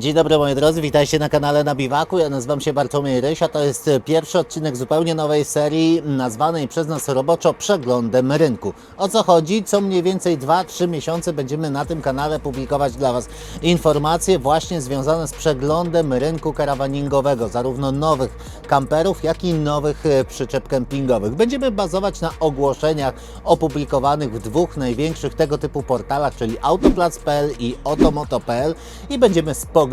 Dzień dobry moi drodzy, witajcie na kanale na Biwaku. Ja nazywam się Bartłomiej Ryś, a to jest pierwszy odcinek zupełnie nowej serii nazwanej przez nas roboczo Przeglądem Rynku. O co chodzi? Co mniej więcej 2-3 miesiące będziemy na tym kanale publikować dla Was informacje właśnie związane z przeglądem rynku karawaningowego, zarówno nowych kamperów, jak i nowych e, przyczep kempingowych. Będziemy bazować na ogłoszeniach opublikowanych w dwóch największych tego typu portalach, czyli autoplac.pl i otomoto.pl i będziemy spoglądać,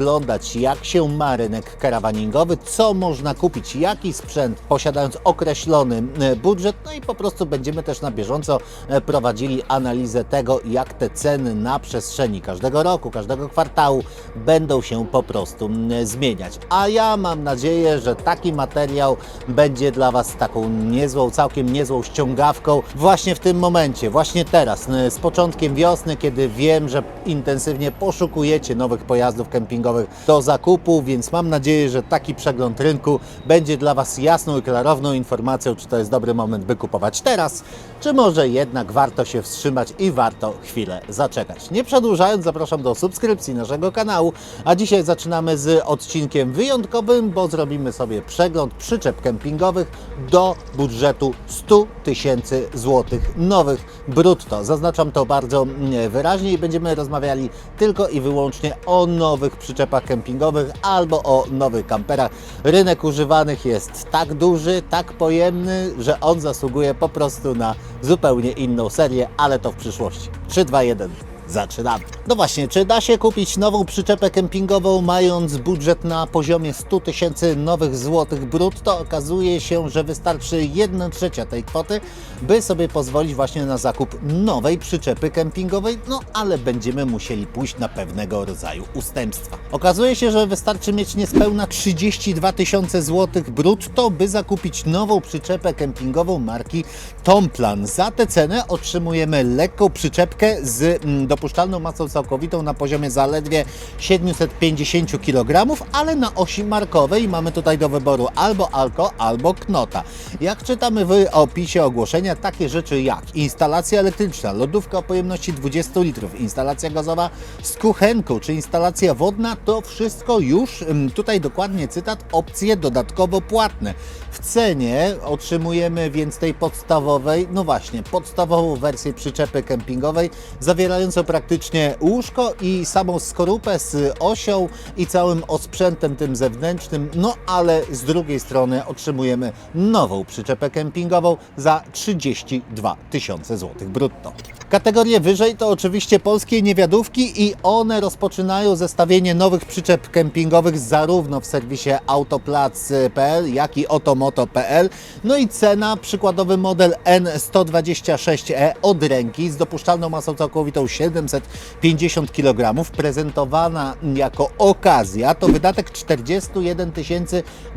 jak się ma rynek karawaningowy, co można kupić, jaki sprzęt, posiadając określony e, budżet, no i po prostu będziemy też na bieżąco e, prowadzili analizę tego, jak te ceny na przestrzeni każdego roku, każdego kwartału będą się po prostu zmieniać. A ja mam nadzieję, że taki materiał będzie dla Was taką niezłą, całkiem niezłą ściągawką właśnie w tym momencie, właśnie teraz, z początkiem wiosny, kiedy wiem, że intensywnie poszukujecie nowych pojazdów kempingowych do zakupu, więc mam nadzieję, że taki przegląd rynku będzie dla Was jasną i klarowną informacją, czy to jest dobry moment, by kupować teraz, czy może jednak warto się wstrzymać i warto chwilę zaczekać. Nie przedłużając, zapraszam do subskrypcji naszego kanału, a dzisiaj zaczynamy z odcinkiem wyjątkowym, bo zrobimy sobie przegląd przyczep kempingowych do budżetu 100 tysięcy złotych nowych brutto. Zaznaczam to bardzo mm, wyraźnie i będziemy rozmawiali tylko i wyłącznie o nowych przyczepach kempingowych albo o nowych kamperach. Rynek używanych jest tak duży, tak pojemny, że on zasługuje po prostu na zupełnie inną serię, ale to w przyszłości. 3, 2, 1. Zaczynamy. No właśnie, czy da się kupić nową przyczepę kempingową mając budżet na poziomie 100 tysięcy nowych złotych brutto? Okazuje się, że wystarczy 1 trzecia tej kwoty, by sobie pozwolić właśnie na zakup nowej przyczepy kempingowej, no ale będziemy musieli pójść na pewnego rodzaju ustępstwa. Okazuje się, że wystarczy mieć niespełna 32 tysiące złotych brutto, by zakupić nową przyczepę kempingową marki Tomplan. Za tę cenę otrzymujemy lekką przyczepkę z mm, dopuszczalną masą całkowitą na poziomie zaledwie 750 kg, ale na osi markowej mamy tutaj do wyboru albo Alko, albo Knota. Jak czytamy w opisie ogłoszenia, takie rzeczy jak instalacja elektryczna, lodówka o pojemności 20 litrów, instalacja gazowa z kuchenką czy instalacja wodna, to wszystko już, mm, tutaj dokładnie cytat, opcje dodatkowo płatne. W cenie otrzymujemy więc tej podstawowej, no właśnie, podstawową wersję przyczepy kempingowej, zawierającą praktycznie łóżko i samą skorupę z osią i całym osprzętem tym zewnętrznym, no ale z drugiej strony otrzymujemy nową przyczepę kempingową za 32 tysiące złotych brutto. Kategorie wyżej to oczywiście polskie niewiadówki i one rozpoczynają zestawienie nowych przyczep kempingowych zarówno w serwisie autoplac.pl, jak i otomoto.pl. No i cena, przykładowy model N126E od ręki z dopuszczalną masą całkowitą 750 kg, prezentowana jako okazja, to wydatek 41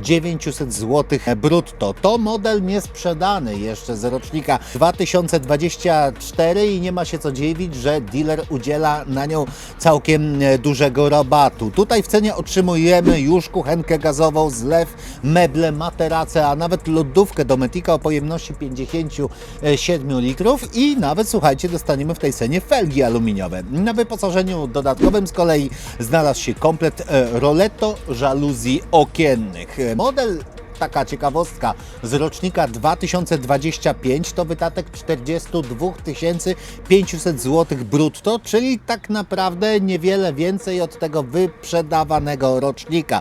900 zł brutto. To model niesprzedany jeszcze z rocznika 2024 i nie ma się co dziwić, że dealer udziela na nią całkiem dużego rabatu. Tutaj w cenie otrzymujemy już kuchenkę gazową, zlew, meble, materace, a nawet lodówkę Dometica o pojemności 57 litrów i nawet, słuchajcie, dostaniemy w tej cenie felgi aluminiowe. Na wyposażeniu dodatkowym z kolei znalazł się komplet e, roletto żaluzji okiennych. E, Model taka ciekawostka, z rocznika 2025 to wydatek 42 500 zł brutto, czyli tak naprawdę niewiele więcej od tego wyprzedawanego rocznika.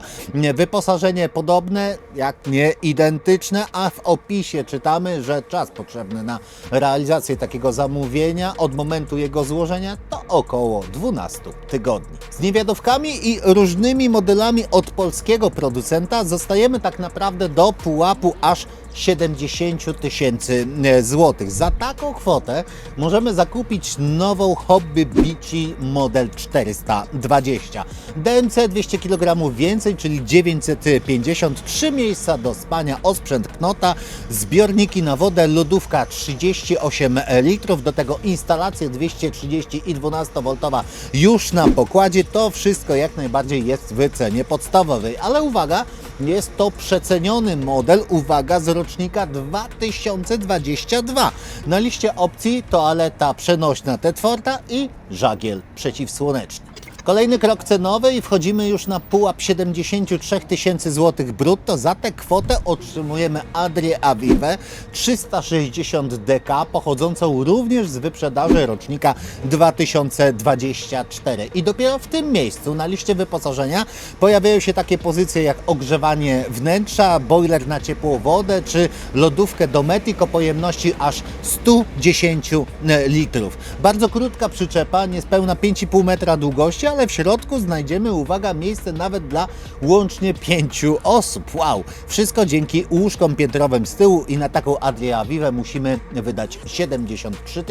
Wyposażenie podobne, jak nie identyczne, a w opisie czytamy, że czas potrzebny na realizację takiego zamówienia od momentu jego złożenia to około 12 tygodni. Z niewiadówkami i różnymi modelami od polskiego producenta zostajemy tak naprawdę do pułapu aż 70 tysięcy e, złotych. Za taką kwotę możemy zakupić nową Hobby Beachy model 420. DMC 200 kg więcej, czyli 953 miejsca do spania, osprzęt knota, zbiorniki na wodę, lodówka 38 litrów, do tego instalacje 230 i 12V już na pokładzie. To wszystko jak najbardziej jest w cenie podstawowej, ale uwaga, jest to przeceniony model, uwaga, z rocznika 2022. Na liście opcji toaleta przenośna Tetforta i żagiel przeciwsłoneczny. Kolejny krok cenowy i wchodzimy już na pułap 73 tysięcy złotych brutto. Za tę kwotę otrzymujemy Adrię Avive 360 DK, pochodzącą również z wyprzedaży rocznika 2024. I dopiero w tym miejscu na liście wyposażenia pojawiają się takie pozycje jak ogrzewanie wnętrza, boiler na ciepłą wodę czy lodówkę Dometic o pojemności aż 110 litrów. Bardzo krótka przyczepa, niespełna 5,5 metra długości, ale w środku znajdziemy, uwaga, miejsce nawet dla łącznie pięciu osób. Wow! Wszystko dzięki łóżkom piętrowym z tyłu i na taką Adrię Avive musimy wydać 73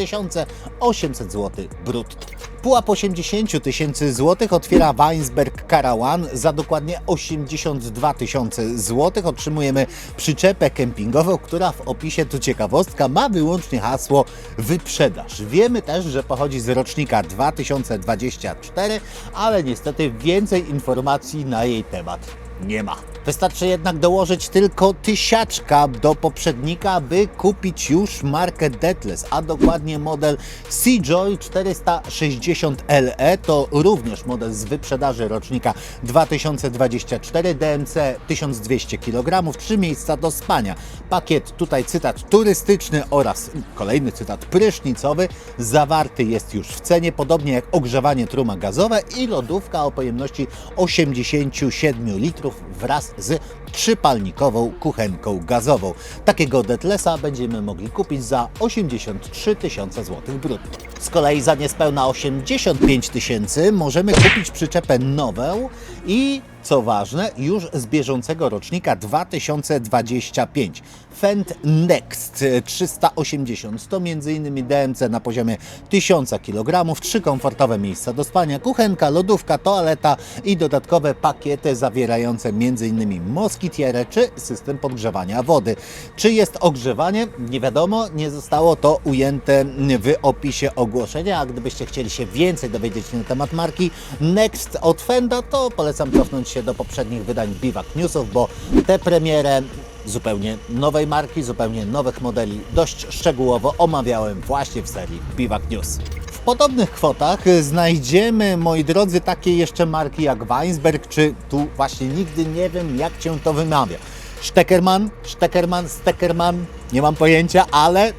800 zł brutto. Pułap 80 tysięcy złotych otwiera Weinsberg Caravan za dokładnie 82 tysiące złotych. Otrzymujemy przyczepę kempingową, która w opisie, tu ciekawostka, ma wyłącznie hasło wyprzedaż. Wiemy też, że pochodzi z rocznika 2024, ale niestety więcej informacji na jej temat nie ma. Wystarczy jednak dołożyć tylko tysiaczka do poprzednika, by kupić już markę Deathless, a dokładnie model Seajoy 460LE. To również model z wyprzedaży rocznika 2024, DMC 1200 kg, 3 miejsca do spania. Pakiet, tutaj cytat turystyczny oraz kolejny cytat prysznicowy, zawarty jest już w cenie, podobnie jak ogrzewanie truma gazowe i lodówka o pojemności 87 litrów wraz z trzypalnikową kuchenką gazową. Takiego Detlesa będziemy mogli kupić za 83 tysiące złotych brutto. Z kolei za niespełna 85 tysięcy możemy kupić przyczepę nową i co ważne, już z bieżącego rocznika 2025. Fendt Next 380 to m.in. DMC na poziomie 1000 kg, trzy komfortowe miejsca do spania, kuchenka, lodówka, toaleta i dodatkowe pakiety zawierające m.in. moskitierę czy system podgrzewania wody. Czy jest ogrzewanie? Nie wiadomo, nie zostało to ujęte w opisie ogłoszenia, a gdybyście chcieli się więcej dowiedzieć na temat marki Next od Fenda, to polecam cofnąć się do poprzednich wydań Biwak Newsów, bo tę premierę zupełnie nowej marki, zupełnie nowych modeli dość szczegółowo omawiałem właśnie w serii Biwak News. W podobnych kwotach znajdziemy, moi drodzy, takie jeszcze marki jak Weinsberg, czy tu właśnie nigdy nie wiem, jak Cię to wymawia. Steckerman, Steckerman, Steckerman, nie mam pojęcia, ale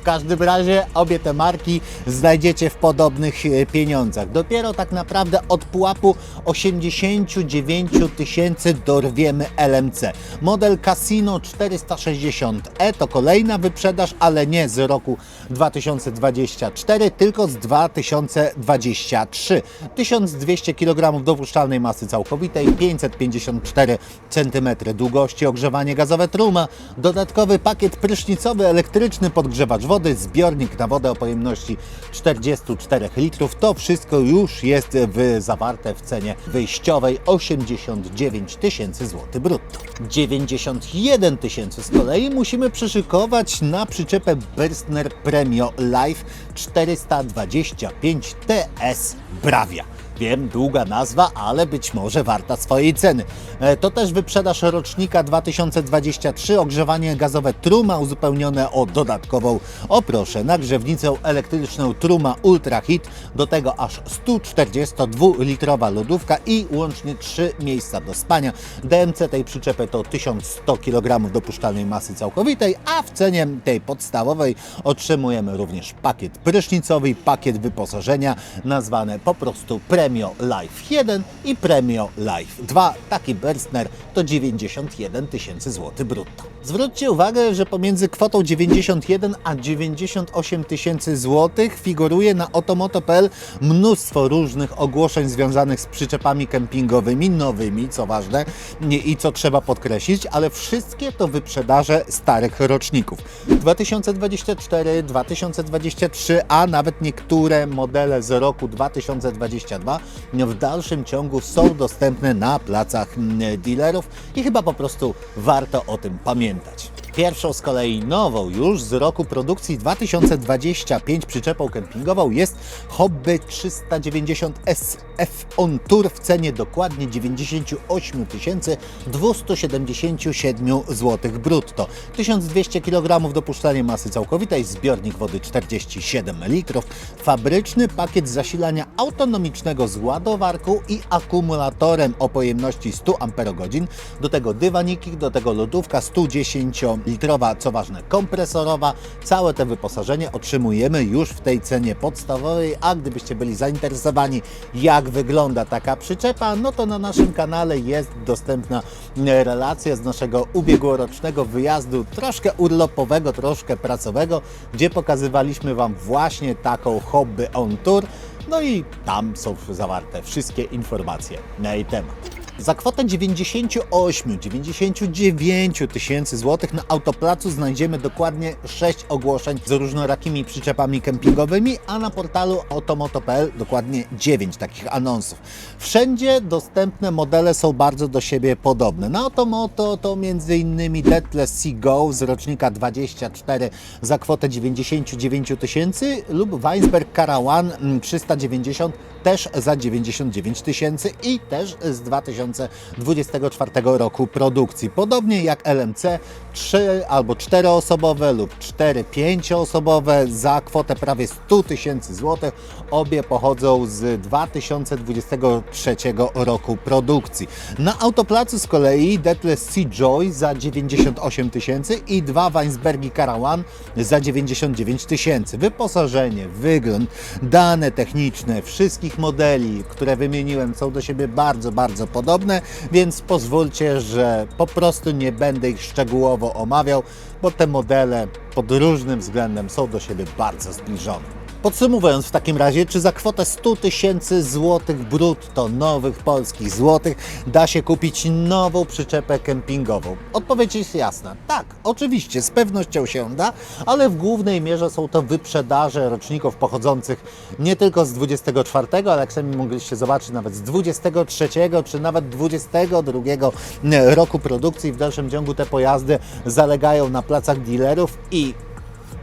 w każdym razie obie te marki znajdziecie w podobnych e, pieniądzach. Dopiero tak naprawdę od pułapu 89 tysięcy dorwiemy LMC. Model Casino 460e to kolejna wyprzedaż, ale nie z roku 2024, tylko z 2023. 1200 kg dopuszczalnej masy całkowitej, 554 cm długości, ogrzewanie gazowe truma, dodatkowy pakiet prysznicowy elektryczny podgrzewacz wody, zbiornik na wodę o pojemności 44 litrów. To wszystko już jest w, zawarte w cenie wyjściowej 89 tysięcy złotych brutto. 91 tysięcy z kolei musimy przyszykować na przyczepę Berstner Premio Life 425 TS Bravia. Wiem, długa nazwa, ale być może warta swojej ceny. E, To też wyprzedaż rocznika 2023, ogrzewanie gazowe Truma uzupełnione o dodatkową, o proszę, nagrzewnicę elektryczną Truma Ultra Hit, do tego aż 142-litrowa lodówka i łącznie 3 miejsca do spania. DMC tej przyczepy to 1100 kg dopuszczalnej masy całkowitej, a w cenie tej podstawowej otrzymujemy również pakiet prysznicowy pakiet wyposażenia nazwane po prostu Premio Life 1 i Premio Life 2. Taki Berstner to 91 tysięcy złotych brutto. Zwróćcie uwagę, że pomiędzy kwotą 91 a 98 tysięcy złotych figuruje na otomoto.pl mnóstwo różnych ogłoszeń związanych z przyczepami kempingowymi, nowymi, co ważne i co trzeba podkreślić, ale wszystkie to wyprzedaże starych roczników. 2024, 2023, a nawet niektóre modele z roku 2022 w dalszym ciągu są dostępne na placach mm, dealerów i chyba po prostu warto o tym pamiętać. Pierwszą z kolei nową już z roku produkcji 2025 przyczepą kempingową jest Hobby 390 SF On Tour w cenie dokładnie 98 277 zł brutto. 1200 kg dopuszczalnej masy całkowitej, zbiornik wody 47 litrów, fabryczny pakiet zasilania autonomicznego z ładowarką i akumulatorem o pojemności 100 Ah, do tego dywaniki, do tego lodówka 110-litrowa, co ważne kompresorowa. Całe to wyposażenie otrzymujemy już w tej cenie podstawowej, a gdybyście byli zainteresowani jak wygląda taka przyczepa, no to na naszym kanale jest dostępna e, relacja z naszego ubiegłorocznego wyjazdu, troszkę urlopowego, troszkę pracowego, gdzie pokazywaliśmy Wam właśnie taką hobby on tour. No i tam są zawarte wszystkie informacje na jej temat. Za kwotę 98-99 tysięcy złotych na autoplacu znajdziemy dokładnie 6 ogłoszeń z różnorakimi przyczepami kempingowymi, a na portalu automoto.pl dokładnie 9 takich anonsów. Wszędzie dostępne modele są bardzo do siebie podobne. Na Automoto to m.in. Deathless Sea z rocznika 24 za kwotę 99 tysięcy lub Weinsberg Caravan mm, 390 też za 99 tysięcy i też z 2024 roku produkcji. Podobnie jak LMC, 3 albo 4 osobowe lub 4 5 osobowe za kwotę prawie 100 tysięcy złotych. Obie pochodzą z 2023 roku produkcji. Na autoplacu z kolei Deathless Sea Joy za 98 tysięcy i dwa Weinsbergi Caravan za 99 tysięcy. Wyposażenie, wygląd, dane techniczne wszystkich modeli, które wymieniłem, są do siebie bardzo, bardzo podobne, więc pozwólcie, że po prostu nie będę ich szczegółowo omawiał, bo te modele pod różnym względem są do siebie bardzo zbliżone. Podsumowując w takim razie, czy za kwotę 100 tysięcy złotych brutto nowych polskich złotych da się kupić nową przyczepę kempingową? Odpowiedź jest jasna. Tak, oczywiście, z pewnością się da, ale w głównej mierze są to wyprzedaże roczników pochodzących nie tylko z 24, ale jak sami mogliście zobaczyć, nawet z 23 czy nawet 22 roku produkcji. W dalszym ciągu te pojazdy zalegają na placach dealerów i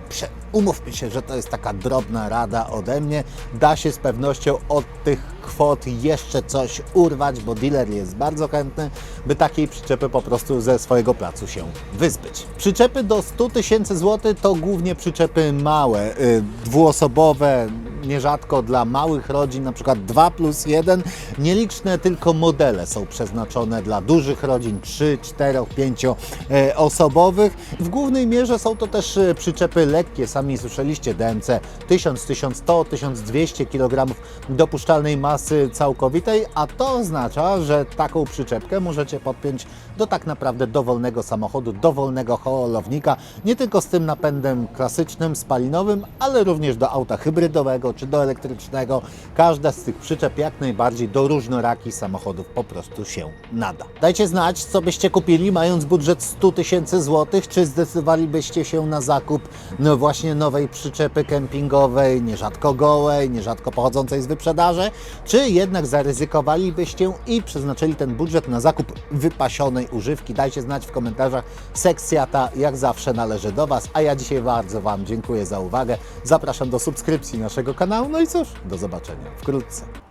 prze- umówmy się, że to jest taka drobna rada ode mnie. Da się z pewnością od tych kwot jeszcze coś urwać, bo dealer jest bardzo chętny, by takiej przyczepy po prostu ze swojego placu się wyzbyć. Przyczepy do 100 tysięcy złotych to głównie przyczepy małe, y, dwuosobowe, nierzadko dla małych rodzin, na przykład 2 plus 1. Nieliczne tylko modele są przeznaczone dla dużych rodzin 3, 4, 5 e, osobowych. W głównej mierze są to też e, przyczepy lekkie, sami słyszeliście DMC 1000, 1100, 1200 kg dopuszczalnej masy całkowitej, a to oznacza, że taką przyczepkę możecie podpiąć do tak naprawdę dowolnego samochodu, dowolnego holownika, nie tylko z tym napędem klasycznym, spalinowym, ale również do auta hybrydowego czy do elektrycznego. Każda z tych przyczep jak najbardziej do różnorakich samochodów po prostu się nada. Dajcie znać, co byście kupili mając budżet 100 tysięcy złotych, czy zdecydowalibyście się na zakup no właśnie nowej przyczepy kempingowej, nierzadko gołej, nierzadko pochodzącej z wyprzedaży, czy jednak zaryzykowalibyście i przeznaczyli ten budżet na zakup wypasionej używki. Dajcie znać w komentarzach. Sekcja ta jak zawsze należy do Was, a ja dzisiaj bardzo Wam dziękuję za uwagę. Zapraszam do subskrypcji naszego kanału. No i cóż, do zobaczenia wkrótce.